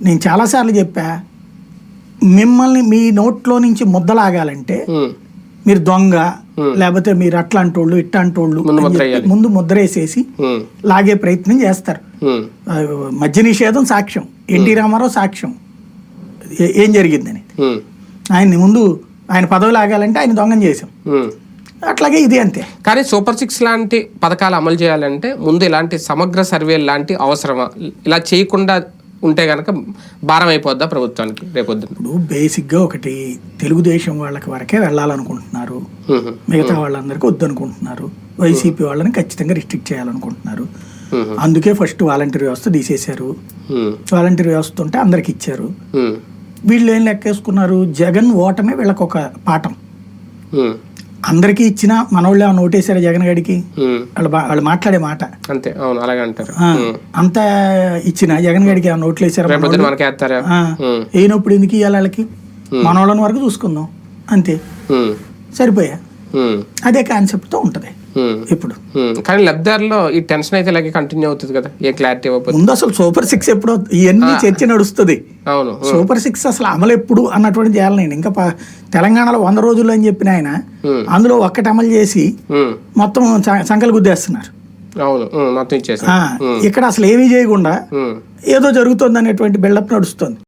నేను చాలాసార్లు చెప్పా మిమ్మల్ని మీ నోట్లో నుంచి ముద్దలాగాలంటే మీరు దొంగ లేకపోతే మీరు అట్లాంటోళ్ళు ఇట్లాంటోళ్ళు ముందు అని ముద్ర చెప్పి వేయాలి. ముందు ముద్ర వేసేసి ఉమ్, లాగే ప్రయత్నం చేస్తారు. మద్య నిషేధం సాక్ష్యం. ఎన్టీ రామారావు సాక్ష్యం. ఏ- జరిగిందని ఆయన్ని ముందు ఆయన పదవి లాగాలంటే ఆయన దొంగం చేసాం ఉమ్. అట్లాగే ఇది అంతే. కానీ సూపర్ సిక్స్ లాంటి పథకాలు అమలు చేయాలంటే ముందు ఇలాంటి సమగ్ర సర్వే లాంటి అవసరమా? ఇలా చేయకుండా ఉంటే గనక భారం అయిపోద్దా ప్రభుత్వానికి రేపొద్దున? ఇప్పుడు బేసిక్గా ఒకటి తెలుగుదేశం వాళ్ళకి వరకే వెళ్ళాలనుకుంటున్నారు. మిగతా వాళ్ళందరికీ వద్దనుకుంటున్నారు. వైసీపీ వాళ్ళని ఖచ్చితంగా రిస్ట్రిక్ట్ చేయాలనుకుంటున్నారు. అందుకే ఫస్ట్ వాలంటీర్ వ్యవస్థ తీసేశారు. వాలంటీర్ వ్యవస్థ ఉంటే అందరికి ఇచ్చారు. వీళ్ళు ఏం లెక్కేసుకున్నారు? జగన్ ఓటమే వీళ్ళకి ఒక పాఠం అందరికీ ఇచ్చిన మనోళ్ళు ఏమైనా ఓటేశారు జగన్ గడికి. వాళ్ళు వాళ్ళు మాట్లాడే మాట. అంతే అవును అలాగే అంటారు. అంత ఇచ్చిన జగన్ గడికి ఏమైనా ఓట్లు వేసారు అయినప్పుడు ఎందుకు ఇవ్వాలి వాళ్ళకి? మనోళ్ళని వరకు చూసుకుందాం. అంతే. సరిపోయా? అదే కాన్సెప్ట్తో ఉంటుంది. ఇప్పుడు. ఉమ్. కానీ లబ్ధిదారులో ఈ టెన్షన్ అయితే ఇలాగే కంటిన్యూ అవుతుంది కదా? ఏ క్లారిటీ ఇవ్వకపోతే? ముందు అసలు సూపర్ సిక్స్ ఎప్పుడు ఇవన్నీ చర్చ నడుస్తుంది. అవును. సూపర్ సిక్స్ అసలు అమలు ఎప్పుడు అన్నటువంటి చేయాలి నేను. ఇంకా తెలంగాణలో వంద రోజులు అని చెప్పిన ఆయన Hmm. అందులో ఒక్కటి అమలు చేసి మొత్తం సంకలు గుద్దేస్తున్నారు. అవును. మొత్తం ఇక్కడ అసలు ఏమీ చేయకుండా. ఏదో జరుగుతుంది అనేటువంటి బిల్డప్ నడుస్తుంది.